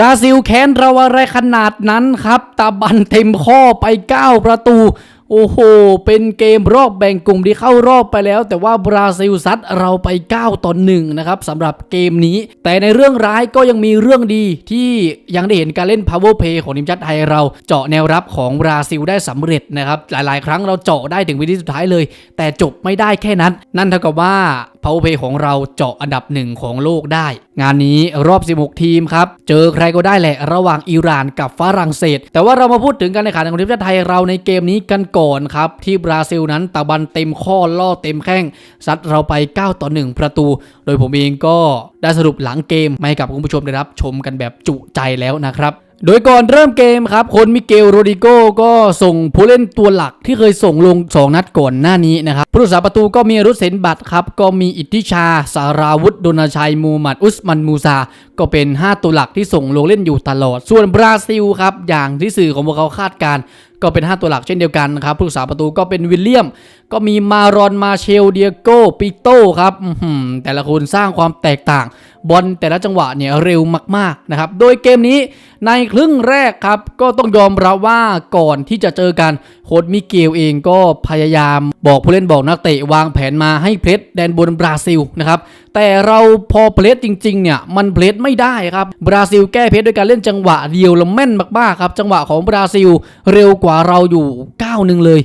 ราซิลแค้นเราอะไรขนาดนั้นครับตาบันเต็มข้อไป 9 ประตู โอ้โห เป็นเกมรอบแบ่งกลุ่มที่เข้ารอบไปแล้ว แต่ว่าบราซิลซัดเราไป 9ต่อ1นะครับสำหรับเกมนี้ แต่ในเรื่องร้ายก็ยังมีเรื่องดีที่ยังได้เห็นการเล่น power play ของทีมชาติไทยเราเจาะแนวรับของบราซิลได้สำเร็จนะครับ หลาย ๆ ครั้งเราเจาะได้ถึงวินาทีสุดท้ายเลย แต่จบไม่ได้แค่นั้น นั่นเท่ากับว่า power play ของเราเจาะอันดับหนึ่งของโลกได้ งานนี้รอบ 16 ทีมครับเจอใครก็ได้แหละระหว่างอิหร่านกับฝรั่งเศส แต่ว่าเรามาพูดถึงการแข่งขันของทีมชาติไทยเราในเกมนี้กันก่อนครับ ที่บราซิลนั้นตะบันเต็มข้อล่อเต็มแข้งซัดเราไป 9 ต่อ 1 ประตู โดยผมเองก็ได้สรุปหลังเกมมาให้กับคุณผู้ชมได้รับชมกันแบบจุใจแล้วนะครับโดยก่อนเริ่มเกมครับคนมิเกลโรดิโกก็ส่งผู้เล่นตัวหลักที่เคยส่งลง 2 นัดก่อนหน้านี้นะครับผู้รักษาประตูก็มีอรุษเซนบัตครับ ก็มีอิทธิชา สาราวุธโดนาชัย มูมัดอุสมันมูซา ก็เป็น 5 ตัวหลักที่ส่งลงเล่นอยู่ตลอด ส่วนบราซิลครับ อย่างที่สื่อของพวกเขาคาดการณ์ ก็เป็น 5 ตัวหลักเช่นเดียวกันนะครับผู้สาประตูก็เป็นวิลเลียม ก็มีมารอนมาเชลเดียโกปิโต้ครับแต่ละคนสร้างความแตกต่าง บอลแต่ละจังหวะเนี่ยเร็วมากๆนะครับ โดยเกมนี้ในครึ่งแรกครับ ก็ต้องยอมรับว่าก่อนที่จะเจอกันโค้ชมิเกลเองก็พยายามบอกผู้เล่นบอกนักเตะวางแผนมาให้เพลสแดนบนบราซิลนะครับแต่เราพอเพลสจริงๆเนี่ยมันเพลสไม่ได้ครับบราซิลแก้เพลสด้วยการเล่นจังหวะเดียวแล้วแม่นมากๆครับจังหวะของบราซิลเร็วกว่าเราอยู่ก้าวหนึ่งเลย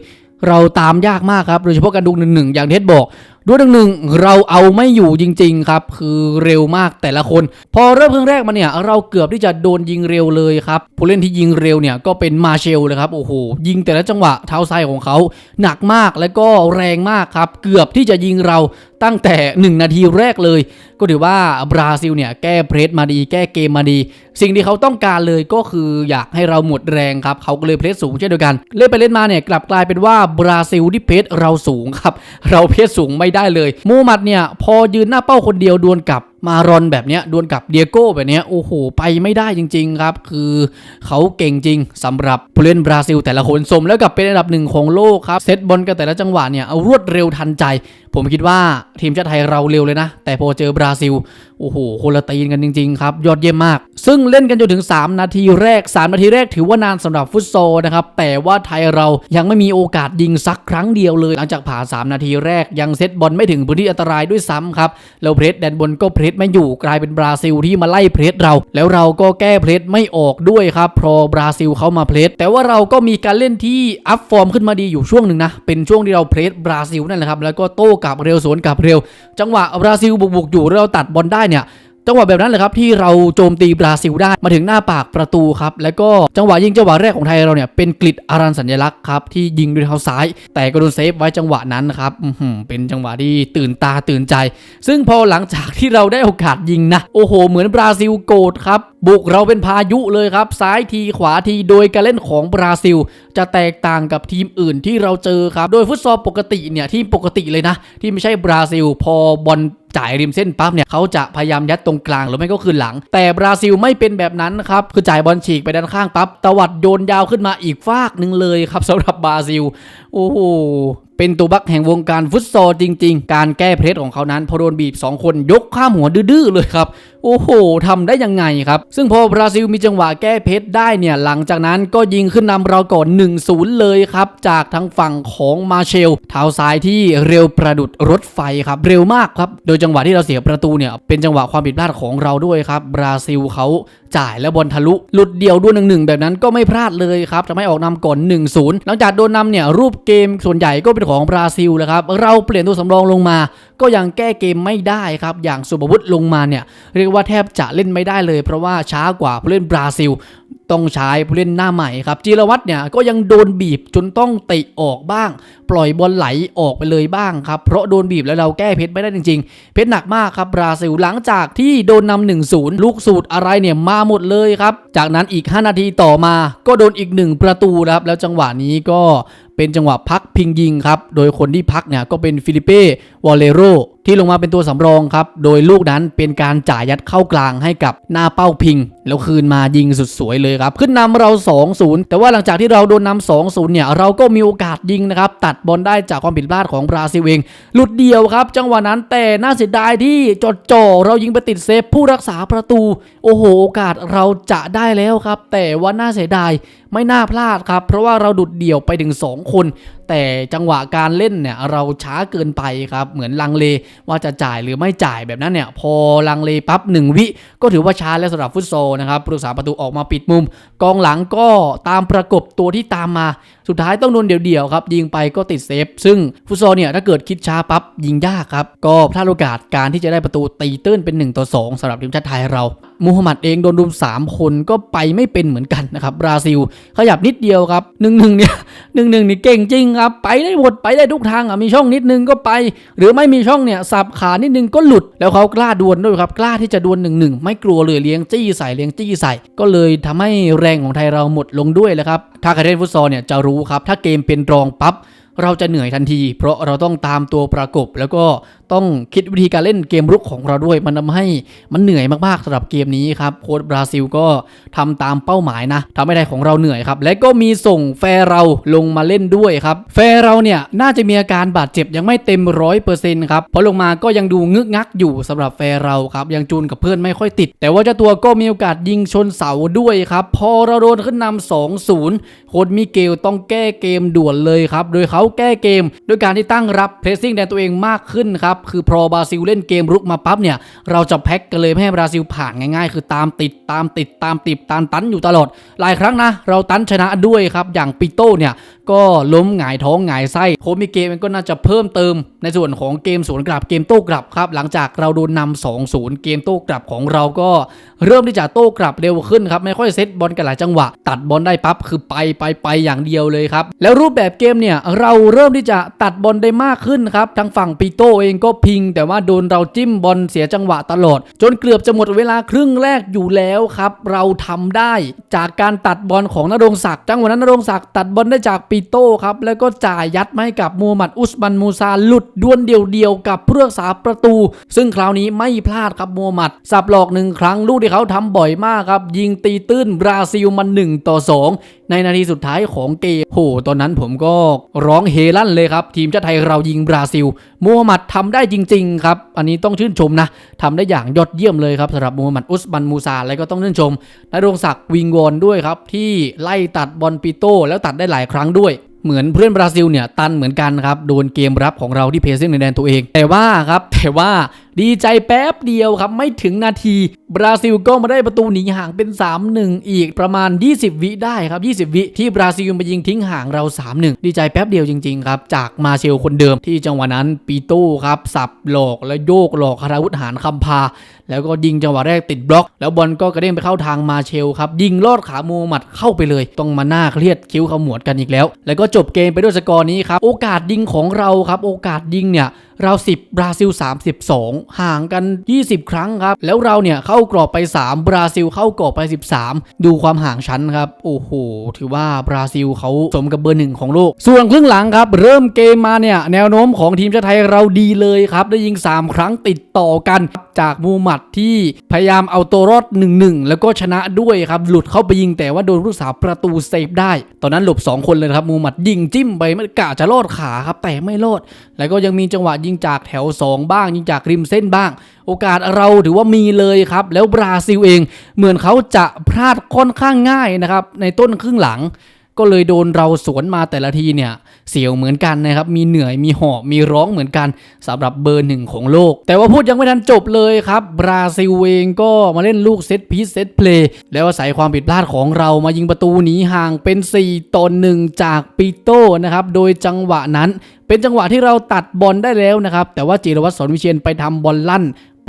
เราตามยากมากครับ โดยเฉพาะการดูหนึ่งหนึ่งอย่างเท็ดบอก ด้วยหนึ่งหนึ่งเราเอาไม่อยู่จริง ๆ ครับ คือเร็วมากแต่ละคน พอเริ่มครึ่งแรกมาเนี่ย เราเกือบที่จะโดนยิงเร็วเลยครับ ผู้เล่นที่ยิงเร็วเนี่ยก็เป็นมาเชลเลยครับ โอ้โห ยิงแต่ละจังหวะเท้าซ้ายของเขา หนักมากและก็แรงมากครับ เกือบที่จะยิงเราตั้งแต่ 1 นาทีแรกเลย ก็ถือว่าบราซิลเนี่ยแก้เพรสมาดี แก้เกมมาดี สิ่งที่เขาต้องการเลยก็คืออยากให้เราหมดแรงครับ เขาก็เลยเพรสสูงเช่นเดียวกัน เล่นไปเล่นมาเนี่ยกลับกลายเป็นว่าบราซิลที่เพรสเราสูงครับ เราเพรสสูงไม่ได้เลย มูฮัมหมัดเนี่ยพอยืนหน้าเป้าคนเดียวดวลกับมารอนแบบเนี้ยดวลกับเดียโก้แบบเนี้ยโอ้โห ไปไม่ได้จริง ๆ ครับ คือเขาเก่งจริงสำหรับผู้เล่นบราซิลแต่ละคนสมแล้วกับเป็นอันดับหนึ่งของโลกครับเซตบอลกันแต่ละจังหวะเนี่ยเอารวดเร็วทันใจ ผมคิดว่าทีมชาติไทยเราเร็วเลยนะ แต่พอเจอบราซิล โอ้โหคนละตีนกันจริง ๆ ครับ ยอดเยี่ยมมาก ซึ่งเล่นกันจนถึง 3 นาทีแรก 3 นาทีแรกถือว่านานสำหรับฟุตซอลนะครับ แต่ว่าไทยเรายังไม่มีโอกาสยิงสักครั้งเดียวเลย หลังจากผ่า 3 นาทีแรกยังเซตบอลไม่ถึงพื้นที่อันตรายด้วยซ้ำครับแล้วเพรสแดนบนก็เพรสไม่อยู่กลายเป็นบราซิลที่มาไล่เพรสเรา แล้วเราก็แก้เพรสไม่ออกด้วยครับพอบราซิลเขามาเพรสแต่ว่าเราก็มีการเล่นที่อัพฟอร์มขึ้นมาดีอยู่ช่วงหนึ่งนะเป็นช่วงที่เราเพรสบราซิลนั่นแหละครับแล้วก็โต้กลับเร็วสวนกลับเร็ว จังหวะบราซิลบุกๆอยู่เราตัดบอลได้เนี่ยจังหวะแบบนั้นเลยครับที่เราโจมตีบราซิลได้มาถึงหน้าปากประตูครับ แล้วก็จังหวะยิงจังหวะแรกของไทยเราเนี่ยเป็นกลิดอารันสัญลักษณ์ครับที่ยิงด้วยเท้าซ้าย แต่ก็โดนเซฟไว้จังหวะนั้นครับเป็นจังหวะที่ตื่นตาตื่นใจ ซึ่งพอหลังจากที่เราได้โอกาสยิงนะ โอ้โห เหมือนบราซิลโกรธครับ บุกเราเป็นพายุเลยครับ ซ้ายทีขวาทีโดยการเล่นของบราซิล จะแตกต่างกับทีมอื่นที่เราเจอครับ โดยฟุตซอลปกติเนี่ยทีมปกติเลยนะ ที่ไม่ใช่บราซิล พอบอลจ่ายริมเส้นปั๊บเนี่ยเขาจะพยายามยัดตรงกลางหรือไม่ก็คืนหลัง แต่บราซิลไม่เป็นแบบนั้นครับ คือจ่ายบอลฉีกไปด้านข้างปั๊บตวัดโยนยาวขึ้นมาอีกฟากหนึ่งเลยครับสำหรับบราซิล โอ้โหเป็นตัวบักแห่งวงการฟุตซอลจริง ๆ การแก้เพรสของเขานั้นพอโดนบีบ 2 คนยกข้ามหัวดื้อๆเลยครับโอ้โหทำได้ยังไงครับ ซึ่งพอบราซิลมีจังหวะแก้เพชรได้เนี่ย หลังจากนั้นก็ยิงขึ้นนำเราก่อน 1-0 เลยครับ จากทางฝั่งของมาเชลเท้าซ้ายที่เร็วประดุดรถไฟครับ เร็วมากครับ โดยจังหวะที่เราเสียประตูเนี่ย เป็นจังหวะความผิดพลาดของเราด้วยครับ บราซิลเขาจ่ายแล้วบอลทะลุหลุดเดียวด้วยหนึ่งแบบนั้นก็ไม่พลาดเลยครับทำให้ออกนำก่อน 1-0 หลังจากโดนนำเนี่ยรูปเกมส่วนใหญ่ก็เป็นของบราซิลแล้วครับเราเปลี่ยนตัวสำรองลงมา ก็ยังแก้เกมไม่ได้ครับ อย่างสุภวุฒิลงมาเนี่ยเรียกว่าแทบจะเล่นไม่ได้เลย เพราะว่าช้ากว่าผู้เล่นบราซิล ต้องใช้ผู้เล่นหน้าใหม่ครับจิรวัตรเนี่ยก็ยังโดนบีบจนต้องเตะออกบ้าง ปล่อยบอลไหลออกไปเลยบ้างครับเพราะโดนบีบแล้วเราแก้เพชรไม่ได้จริง ๆ เพชรหนักมากครับบราซิลหลังจากที่โดนนำหนึ่งศูนย์ลูกสูตรอะไรเนี่ยมาหมดเลยครับจากนั้นอีก 5 นาทีต่อมาก็โดนอีกหนึ่งประตูครับแล้วจังหวะนี้ก็เป็นจังหวะพักพิงยิงครับ โดยคนที่พักเนี่ยก็เป็นฟิลิเป้ วอลเลโรที่ลงมาเป็นตัวสำรองครับ โดยลูกนั้นเป็นการจ่ายยัดเข้ากลางให้กับหน้าเป้าพิง แล้วคืนมายิงสุดสวยเลยครับ ขึ้นนำเรา 2-0 แต่ว่าหลังจากที่เราโดนนำ2-0 เนี่ย เราก็มีโอกาสยิงนะครับ ตัดบอลได้จากความผิดพลาดของบราซิลเอง หลุดเดียวครับ จังหวะนั้นแต่น่าเสียดายที่จดจ่อเรายิงไปติดเซฟผู้รักษาประตู โอ้โห โอกาสเราจะได้แล้วครับ แต่ว่าน่าเสียดาย ไม่น่าพลาดครับ เพราะว่าเราดุดเดี่ยวไปถึง 2 คน แต่จังหวะการเล่นเนี่ยเราช้าเกินไปครับ เหมือนลังเลว่าจะจ่ายหรือไม่จ่ายแบบนั้นเนี่ย พอลังเลปั๊บหนึ่งวิ ก็ถือว่าช้าแล้วสำหรับฟุตซอลนะครับผู้รักษาประตูออกมาปิดมุม กองหลังก็ตามประกบตัวที่ตามมา สุดท้ายต้องโดนเดี่ยวๆครับยิงไปก็ติดเซฟซึ่งฟุตซอลเนี่ยถ้าเกิดคิดช้าปั๊บยิงยากครับก็พลาดโอกาสการที่จะได้ประตูตีตื้นเป็น1ต่อ2สำหรับทีมชาติไทยเรา มูฮัมหมัดเองโดนรุม 3 คนก็ไปไม่เป็นเหมือนกันนะครับบราซิล ขยับนิดเดียวครับหนึ่งหนึ่งเนี่ยหนึ่งหนึ่งนี่เก่งจริงครับ ไปได้หมดไปได้ทุกทางอะมีช่องนิดนึงก็ไป หรือไม่มีช่องเนี่ยสับขานิดนึงก็หลุดแล้วเขากล้าดวลด้วยครับกล้าที่จะดวลหนึ่งหนึ่งไม่กลัวเลยเลี้ยงจี้ใส่เลี้ยงจี้ใส่ ก็เลยทำให้แรงของไทยเราหมดลงด้วยแหละครับถ้าใครเล่นฟุตซอลเนี่ยจะรู้ครับถ้าเกมเป็นรองปั๊บเราจะเหนื่อยทันที เพราะเราต้องตามตัวประกบแล้วก็ ต้องคิดวิธีการเล่นเกมรุกของเราด้วย มันทำให้มันเหนื่อยมากๆสำหรับเกมนี้ครับโค้ชบราซิลก็ทำตามเป้าหมายนะทำให้ไทยของเราเหนื่อยครับ และก็มีส่งแฟร์เราลงมาเล่นด้วยครับ แฟร์เราเนี่ยน่าจะมีอาการบาดเจ็บยังไม่เต็มร้อยเปอร์เซ็นต์ครับเพราะลงมาก็ยังดูงึกงักอยู่สำหรับแฟร์เราครับยังจูนกับเพื่อนไม่ค่อยติด แต่ว่าเจ้าตัวก็มีโอกาสยิงชนเสาด้วยครับพอเราโดนขึ้นนำ2-0 โค้ชมิเกลต้องแก้เกมด่วนเลยครับโดยเขาแก้เกม ด้วยการที่ตั้งรับเพรสซิ่งแดนตัวเองมากขึ้นครับคือพอบราซิลเล่นเกมรุกมาปั๊บเนี่ย เราจะแพ็กกันเลยไม่ให้บราซิลผ่านง่ายๆ คือตามติดตามติดตามติดตามตันอยู่ตลอด หลายครั้งนะ เราตันชนะด้วยครับ อย่างปิโต้เนี่ยก็ล้มหงายท้องหงายไส้โคมิเกมันก็น่าจะเพิ่มเติม ในส่วนของเกมสวนกลับเกมโต้กลับครับ หลังจากเราโดนนำ2-0 เกมโต้กลับของเราก็เริ่มที่จะโต้กลับเร็วขึ้นครับไม่ค่อยเซตบอลกันหลายจังหวะ ตัดบอลได้ปั๊บคือไปไปไปอย่างเดียวเลยครับแล้วรูปแบบเกมเนี่ยเราเริ่มที่จะตัดบอลได้มากขึ้นครับทางฝั่งปิโต้เองก็พิง แต่ว่าโดนเราจิ้มบอลเสียจังหวะตลอด จนเกือบจะหมดเวลาครึ่งแรกอยู่แล้วครับ เราทำได้จากการตัดบอลของนรงศักดิ์จังหวะนั้นนรงศักดิ์ตัดบอลได้จากปิโต้ครับแล้วก็จ่ายยัดมาให้กับมูฮัมหมัดอุสมันมูซาหลุดดวลเดียวๆกับผู้รักษาประตู ซึ่งคราวนี้ไม่พลาดครับมูฮัมหมัดสับหลอกหนึ่งครั้งลูกที่เขาทำบ่อยมากครับยิงตีตื้นบราซิลมัน1ต่อ2 ในนาทีสุดท้ายของเกมโหตอนนั้นผมก็ร้องเฮลั่นเลยครับ ทีมชาติไทยเรายิงบราซิลมูฮัมหมัดทำได้จริง ๆ ครับ อันนี้ต้องชื่นชมนะทำได้อย่างยอดเยี่ยมเลยครับสำหรับมูฮัมหมัดอุสมันมูซาแล้วก็ต้องชื่นชมนรงศักดิ์วิงวอนด้วยครับ ที่ไล่ตัดบอลปิโต้แล้วตัดได้หลายครั้งด้วยเหมือนเพื่อนบราซิลเนี่ยตันเหมือนกันครับ โดนเกมรับของเราที่เพซิ่งในแดนตัวเอง แต่ว่าครับแต่ว่าดีใจแป๊บเดียวครับไม่ถึงนาที บราซิลก็มาได้ประตูหนีห่างเป็น 3-1 อีกประมาณ 20 วิได้ครับ 20 วิที่บราซิลมายิงทิ้งห่างเรา 3-1 ดีใจแป๊บเดียวจริงๆครับ จากมาเชลคนเดิมที่จังหวะนั้นปีโต้ครับ สับหลอกแล้วโยกหลอกคาราวุธหารคำพา แล้วก็ยิงจังหวะแรกติดบล็อก แล้วบอลก็กระเด้งไปเข้าทางมาเชลครับยิงลอดขามูฮัมหมัดเข้าไปเลย ต้องมาหน้าเครียดคิ้วขมวดกันอีกแล้ว แล้วก็จบเกมไปด้วยสกอร์นี้ครับโอกาสยิงของเราครับโอกาสยิงเนี่ย เรา10 บราซิล 32 ห่างกัน 20 ครั้งครับ แล้วเราเนี่ยเข้ากรอบไป 3 บราซิลเข้ากรอบไป 13 ดูความห่างชั้นครับ โอ้โห ถือว่าบราซิลเขาสมกับเบอร์หนึ่งของโลก ส่วนครึ่งหลังครับ เริ่มเกมมาเนี่ย แนวโน้มของทีมชาติไทยเราดีเลยครับ ได้ยิง 3 ครั้งติดต่อกันจากมูหมัดที่พยายามเอาตัวรอด 1-1 แล้วก็ชนะด้วยครับ หลุดเข้าไปยิงแต่ว่าโดนผู้รักษาประตูเซฟได้ ตอนนั้นหลบ 2 คนเลยครับมูหมัดยิงจิ้มไปไม่กะจะลอดขาครับแต่ไม่ลอด แล้วก็ยังมีจังหวะยิงจากแถว 2 บ้าง ยิงจากริมเส้นบ้าง โอกาสเราถือว่ามีเลยครับ แล้วบราซิลเองเหมือนเขาจะพลาดค่อนข้างง่ายนะครับในต้นครึ่งหลัง ก็เลยโดนเราสวนมาแต่ละทีเนี่ยเสียวเหมือนกันนะครับ มีเหนื่อยมีหอบมีร้องเหมือนกันสำหรับเบอร์หนึ่งของโลก แต่ว่าพูดยังไม่ทันจบเลยครับบราซิลเองก็มาเล่นลูกเซตพีซเซตเพลย์แล้วอาศัยความผิดพลาดของเรามายิงประตูหนีห่างเป็น 4ต่อ1จากปิโต้นะครับโดยจังหวะนั้นเป็นจังหวะที่เราตัดบอลได้แล้วนะครับ แต่ว่าจิรวัตรสอนวิเชียนไปทำบอลลั่น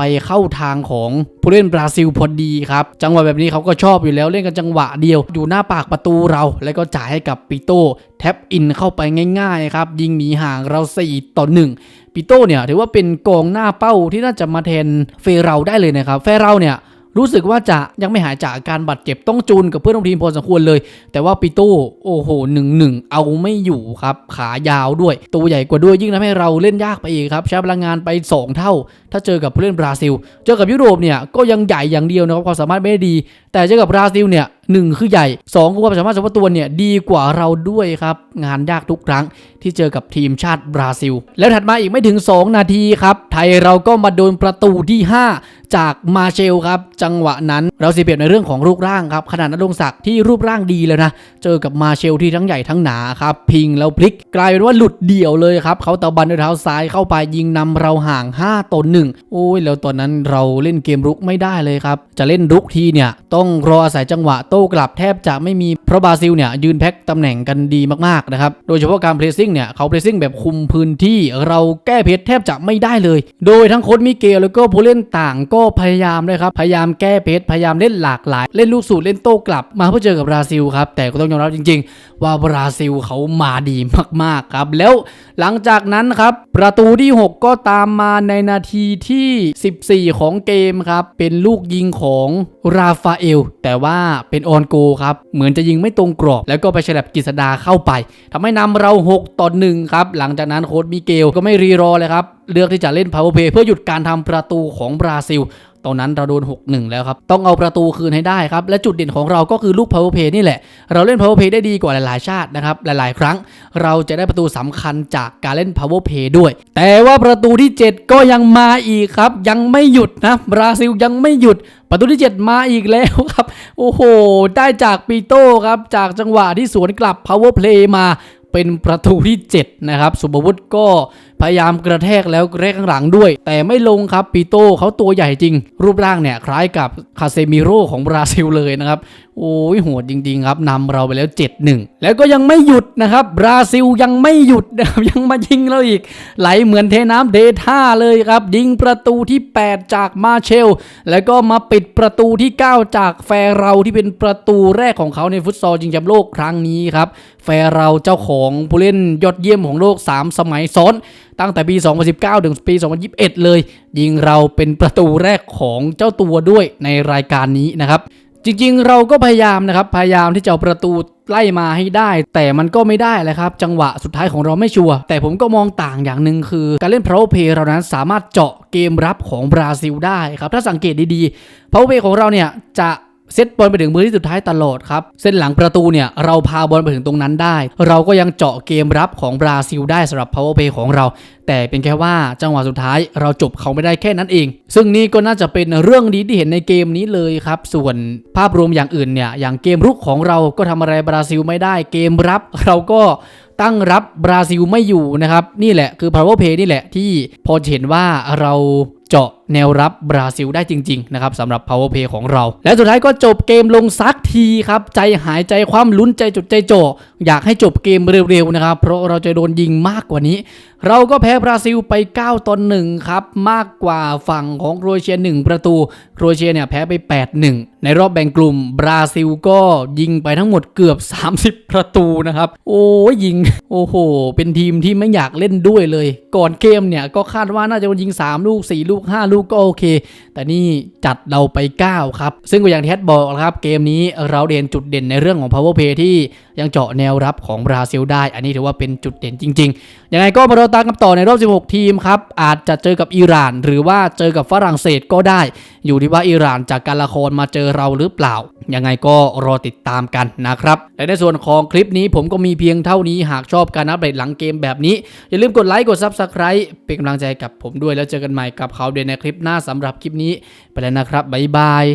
ไปเข้าทางของผู้เล่นบราซิลพอดีครับ จังหวะแบบนี้เขาก็ชอบอยู่แล้วเล่นกันจังหวะเดียว อยู่หน้าปากประตูเรา แล้วก็จ่ายให้กับปิโต้แท็บอินเข้าไปง่ายๆครับ ยิงหนีห่างเรา 4 ต่อ 1ปิโต้เนี่ยถือว่าเป็นกองหน้าเป้าที่น่าจะมาแทนเฟเราได้เลยนะครับเฟเราเนี่ย รู้สึกว่าจะยังไม่หายจากอาการบาดเจ็บต้องจูนกับเพื่อนร่วมทีมพอสมควรเลย แต่ว่าปิโต้โอ้โหหนึ่งหนึ่งเอาไม่อยู่ครับ ขายาวด้วย ตัวใหญ่กว่าด้วยยิ่งทำให้เราเล่นยากไปอีกครับ ใช้พลังงานไป 2 เท่า ถ้าเจอกับผู้เล่นบราซิล เจอกับยุโรปเนี่ยก็ยังใหญ่อย่างเดียวนะครับความสามารถไม่ดี แต่เจอกับบราซิลเนี่ยหนึ่งคือใหญ่สองคือความสามารถเฉพาะตัวเนี่ยดีกว่าเราด้วยครับ งานยากทุกครั้งที่เจอกับทีมชาติบราซิล แล้วถัดมาอีกไม่ถึง 2 นาทีครับ ไทยเราก็มาโดนประตูที่ 5 จากมาเชลครับ จังหวะนั้นเราเสียเปรียบในเรื่องของรูปร่างครับ ขนาดนันลงศักดิ์ที่รูปร่างดีแล้วนะ เจอกับมาเชลที่ทั้งใหญ่ทั้งหนาครับพิงแล้วพลิก กลายเป็นว่าหลุดเดี่ยวเลยครับเขาตะบันด้วยเท้าซ้ายเข้าไปยิงนำเราห่าง 5ต่อ1โอ้ยแล้วตอนนั้นเราเล่นเกมรุกไม่ได้เลยครับจะเล่นรุกทีเนี่ยต้องรออาศัยจังหวะโต้กลับแทบจะไม่มี เพราะบราซิลเนี่ยยืนแพ็คตำแหน่งกันดีมากๆนะครับ โดยเฉพาะการเพรสซิ่งเนี่ยเขาเพรสซิ่งแบบคุมพื้นที่เราแก้เพชรแทบจะไม่ได้เลย โดยทั้งโค้ชมิเกลแล้วก็ผู้เล่นต่างก็พยายามเลยครับ พยายามแก้เพชรพยายามเล่นหลากหลาย เล่นลูกสูตรเล่นโต้กลับมาเพื่อเจอกับบราซิลครับแต่ก็ต้องยอมรับจริง ๆ ว่าบราซิลเขามาดีมากๆครับแล้วหลังจากนั้นครับประตูที่ 6 ก็ตามมาในนาทีที่ 14 ของเกมครับเป็นลูกยิงของราฟาเอลแต่ว่าเป็นออนโกครับ เหมือนจะยิงไม่ตรงกรอบ แล้วก็ไปฉลับกิษดาเข้าไปทำให้นำเรา 6ต่อ1ครับ หลังจากนั้นโค้ชมิเกลก็ไม่รีรอเลยครับ เลือกที่จะเล่น power play เพื่อหยุดการทำประตูของบราซิล ตอนนั้นเราโดน 6-1 แล้วครับ ต้องเอาประตูคืนให้ได้ครับ และจุดเด่นของเราก็คือลูก power play นี่แหละ เราเล่น power play ได้ดีกว่าหลายๆ ชาตินะครับ หลายๆ ครั้ง เราจะได้ประตูสำคัญจากการเล่น power play ด้วย แต่ว่าประตูที่ 7 ก็ยังมาอีกครับ ยังไม่หยุดนะบราซิลยังไม่หยุดประตูที่ 7 มาอีกแล้วครับ โอ้โห ได้จากปีโต้ครับ จากจังหวะที่สวนกลับ power play มาเป็นประตูที่ 7 นะครับ สุภวุฒิก็ พยายามกระแทกแล้วกระแทกข้างหลังด้วย แต่ไม่ลงครับปีโต้เขาตัวใหญ่จริง รูปร่างเนี่ยคล้ายกับคาเซมิโร่ของบราซิลเลยนะครับโอ้ยโหดจริงๆครับนำเราไปแล้ว 7-1 แล้วก็ยังไม่หยุดนะครับบราซิลยังไม่หยุดนะครับยังมายิงเราอีก ไหลเหมือนเทน้ำเดท่าเลยครับ ยิงประตูที่ 8 จากมาเชล แล้วก็มาปิดประตูที่ 9 จากแฟร์เราที่เป็นประตูแรกของเขาในฟุตซอลชิงแชมป์โลกครั้งนี้ครับแฟร์เราเจ้าของผู้เล่นยอดเยี่ยมของโลก 3 สมัยซ้อนตั้งแต่ปี 2019 ถึงปี 2021 เลย ยิงเราเป็นประตูแรกของเจ้าตัวด้วยในรายการนี้นะครับ จริงๆ เราก็พยายามนะครับ พยายามที่จะเอาประตูไล่มาให้ได้ แต่มันก็ไม่ได้แหละครับ จังหวะสุดท้ายของเราไม่ชัวร์แต่ผมก็มองต่างอย่างหนึ่งคือ การเล่น power play เรานั้นสามารถเจาะเกมรับของบราซิลได้ครับถ้าสังเกตดีๆ power play ของเราเนี่ยจะ เซตบอลไปถึงมือที่สุดท้ายตลอดครับเส้นหลังประตูเนี่ยเราพาบอลไปถึงตรงนั้นได้ เราก็ยังเจาะเกมรับของบราซิลได้สำหรับ power play ของเรา แต่เป็นแค่ว่าจังหวะสุดท้ายเราจบเขาไม่ได้แค่นั้นเอง ซึ่งนี่ก็น่าจะเป็นเรื่องดีที่เห็นในเกมนี้เลยครับ ส่วนภาพรวมอย่างอื่นเนี่ยอย่างเกมรุกของเราก็ทำอะไรบราซิลไม่ได้ เกมรับเราก็ตั้งรับบราซิลไม่อยู่นะครับนี่แหละคือ power play นี่แหละที่พอเห็นว่าเราเจาะ แนวรับบราซิลได้จริงๆนะครับสำหรับ power play ของเรา และสุดท้ายก็จบเกมลงซักทีครับ ใจหายใจความลุ้นใจจดใจจ่ออยากให้จบเกมเร็วๆนะครับ เพราะเราจะโดนยิงมากกว่านี้ เราก็แพ้บราซิลไป 9ต่อ1ครับ มากกว่าฝั่งของโครเอเชีย 1 ประตูโครเอเชียเนี่ยแพ้ไป 8-1 ในรอบแบ่งกลุ่มบราซิลก็ยิงไปทั้งหมดเกือบ 30 ประตูนะครับ โอ้ยยิง โอ้โห เป็นทีมที่ไม่อยากเล่นด้วยเลย ก่อนเกมเนี่ยก็คาดว่าน่าจะโดนยิง 3 ลูก 4 ลูก 5 ลูกก็โอเค แต่นี่จัดเราไป 9 ครับ ซึ่งก็อย่างที่แทดบอกนะครับ เกมนี้เราเด่นจุดเด่นในเรื่องของ power play ที่ยังเจาะแนวรับของบราซิลได้ อันนี้ถือว่าเป็นจุดเด่นจริงๆยังไงก็มาราตามกันต่อในรอบ 16 ทีมครับ อาจจะเจอกับอิหร่าน หรือว่าเจอกับฝรั่งเศสก็ได้ อยู่ที่ว่าอิหร่านจากการละครมาเจอเราหรือเปล่า ยังไงก็รอติดตามกันนะครับ และในส่วนของคลิปนี้ผมก็มีเพียงเท่านี้ หากชอบการอัปเดตหลังเกมแบบนี้ อย่าลืมกดไลค์ กด Subscribe เป็นกำลังใจกับผมด้วยแล้วเจอกันใหม่กับเขาเด่นในคลิปหน้าสำหรับคลิปนี้ ไปแล้วนะครับบ๊ายบาย